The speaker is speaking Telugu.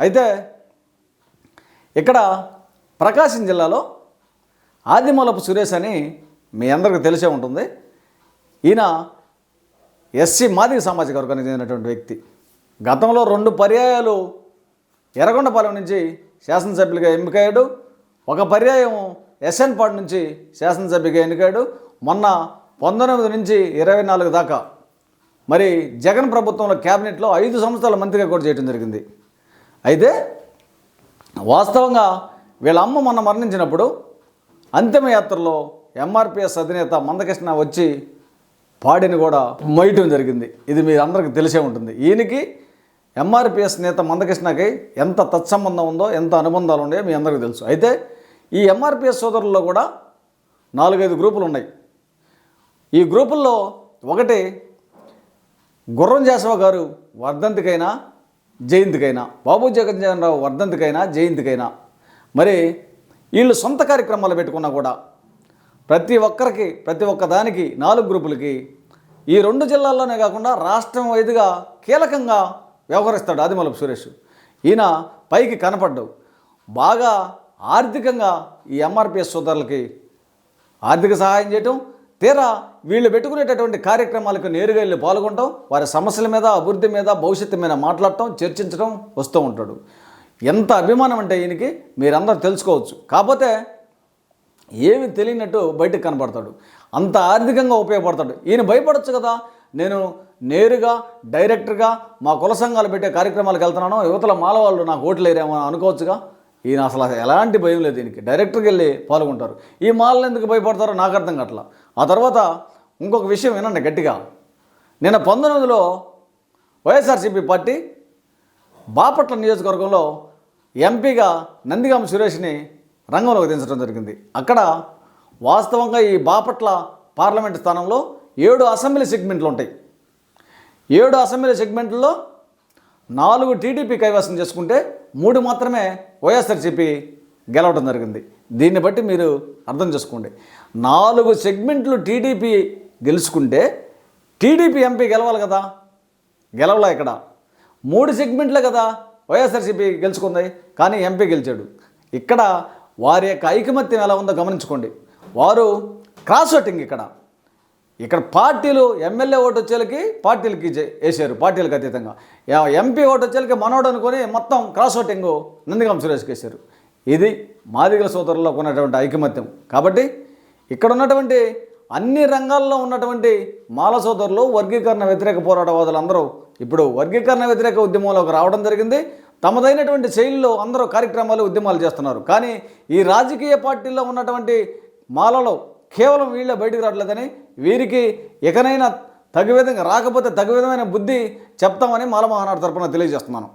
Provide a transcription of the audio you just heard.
అయితే ఇక్కడ ప్రకాశం జిల్లాలో ఆదిమూలపు సురేష్ అని మీ అందరికీ తెలిసే ఉంటుంది. ఈయన ఎస్సీ మాదిగ సామాజిక వర్గానికి చెందినటువంటి వ్యక్తి. గతంలో రెండు పర్యాయాలు ఎర్రగొండపాలెం నుంచి శాసనసభ్యులుగా ఎన్నికయ్యాడు. ఒక పర్యాయం ఎస్ఎన్పాడు నుంచి శాసనసభ్యుగా ఎన్నికయ్యాడు. మొన్న పంతొమ్మిది నుంచి ఇరవై నాలుగు దాకా. మరి జగన్ ప్రభుత్వంలో క్యాబినెట్లో ఐదు సంవత్సరాల మంత్రిగా కూడా చేయడం జరిగింది. అయితే వాస్తవంగా వీళ్ళ అమ్మ మొన్న మరణించినప్పుడు అంతిమయాత్రలో ఎంఆర్పిఎస్ అధినేత మందకృష్ణ వచ్చి పాడిని కూడా మొయ్యటం జరిగింది. ఇది మీ అందరికీ తెలిసే ఉంటుంది. ఈయనకి ఎంఆర్పిఎస్ నేత మందకృష్ణకి ఎంత తత్సంబంధం ఉందో ఎంత అనుబంధాలు ఉన్నాయో మీ అందరికీ తెలుసు. అయితే ఈ ఎంఆర్పిఎస్ సోదరుల్లో కూడా నాలుగైదు గ్రూపులు ఉన్నాయి. ఈ గ్రూపుల్లో ఒకటి గుర్రం జాసవ గారు వర్ధంతికైనా జయంతికైనా బాబు జగన్జీవన్ రావు వర్ధంతికైనా జయంతికైనా. మరి వీళ్ళు సొంత కార్యక్రమాలు పెట్టుకున్నా కూడా ప్రతి ఒక్కరికి ప్రతి ఒక్క దానికి నాలుగు గ్రూపులకి ఈ రెండు జిల్లాల్లోనే కాకుండా రాష్ట్రం వైదుగా కీలకంగా వ్యవహరిస్తాడు ఆదిమలపు సురేష్. ఈయన పైకి కనపడ్డు బాగా ఆర్థికంగా ఈ ఎంఆర్పిఎస్ సోదరులకి ఆర్థిక సహాయం చేయటం తీరా వీళ్ళు పెట్టుకునేటటువంటి కార్యక్రమాలకు నేరుగా వెళ్ళి పాల్గొనడం వారి సమస్యల మీద అభివృద్ధి మీద భవిష్యత్తు మీద మాట్లాడటం చర్చించడం వస్తూ ఉంటాడు. ఎంత అభిమానం అంటే ఈయనకి మీరందరూ తెలుసుకోవచ్చు. కాకపోతే ఏమి తెలియనట్టు బయటకు కనపడతాడు. అంత ఆర్థికంగా ఉపయోగపడతాడు. ఈయన భయపడొచ్చు కదా. నేను నేరుగా డైరెక్టర్గా మా కుల సంఘాలు పెట్టే కార్యక్రమాలకు వెళ్తున్నాను. యువతల మాలవాళ్ళు నాకు ఓట్లేరేమో అనుకోవచ్చుగా. ఈయన అసలు ఎలాంటి భయం లేదు దీనికి డైరెక్టర్కి వెళ్ళి పాల్గొంటారు. ఈ మాలలు ఎందుకు భయపడతారో నాకు అర్థం కావట్లా. ఆ తర్వాత ఇంకొక విషయం వినండి గట్టిగా. నిన్న పంతొమ్మిదిలో వైఎస్ఆర్సీపీ పార్టీ బాపట్ల నియోజకవర్గంలో ఎంపీగా నందిగామ సురేష్ని రంగంలోకి దించడం జరిగింది. అక్కడ వాస్తవంగా ఈ బాపట్ల పార్లమెంట్ స్థానంలో ఏడు అసెంబ్లీ సెగ్మెంట్లు ఉంటాయి. ఏడు అసెంబ్లీ సెగ్మెంట్లలో నాలుగు టీడీపీ కైవసం చేసుకుంటే మూడు మాత్రమే వైఎస్ఆర్సీపీ గెలవడం జరిగింది. దీన్ని బట్టి మీరు అర్థం చేసుకోండి. నాలుగు సెగ్మెంట్లు టీడీపీ గెలుచుకుంటే టీడీపీ ఎంపీ గెలవాలి కదా? గెలవలా ఇక్కడ? మూడు సెగ్మెంట్లే కదా వైఎస్ఆర్సీపీ గెలుచుకుంది. కానీ ఎంపీ గెలిచాడు. ఇక్కడ వారి యొక్క ఐకమత్యం ఎలా ఉందో గమనించుకోండి. వారు క్రాస్ ఓటింగ్ ఇక్కడ. ఇక్కడ పార్టీలు ఎమ్మెల్యే ఓటు వచ్చేలకి పార్టీలకి వేసారు పార్టీలకు అతీతంగా. ఎంపీ ఓటు వచ్చేలకి మనోడు అనుకొని మొత్తం క్రాస్ ఓటింగ్ నందిగం సురేష్కి వేశారు ఇది మాదిగల సోదరుల్లో ఉన్నటువంటి ఐకమత్యం. కాబట్టి ఇక్కడ ఉన్నటువంటి అన్ని రంగాల్లో ఉన్నటువంటి మాల సోదరులు వర్గీకరణ వ్యతిరేక పోరాటవాదులు అందరూ ఇప్పుడు వర్గీకరణ వ్యతిరేక ఉద్యమంలోకి రావడం జరిగింది. తమదైనటువంటి శైలిలో అందరూ కార్యక్రమాలు ఉద్యమాలు చేస్తున్నారు. కానీ ఈ రాజకీయ పార్టీల్లో ఉన్నటువంటి మాలలో కేవలం వీళ్ళే బయటికి రావట్లేదని వీరికి ఎకనైనా తగు విధంగా రాకపోతే తగు విధమైన బుద్ధి చెప్తామని మాల మహానాడు తరపున తెలియజేస్తున్నాను.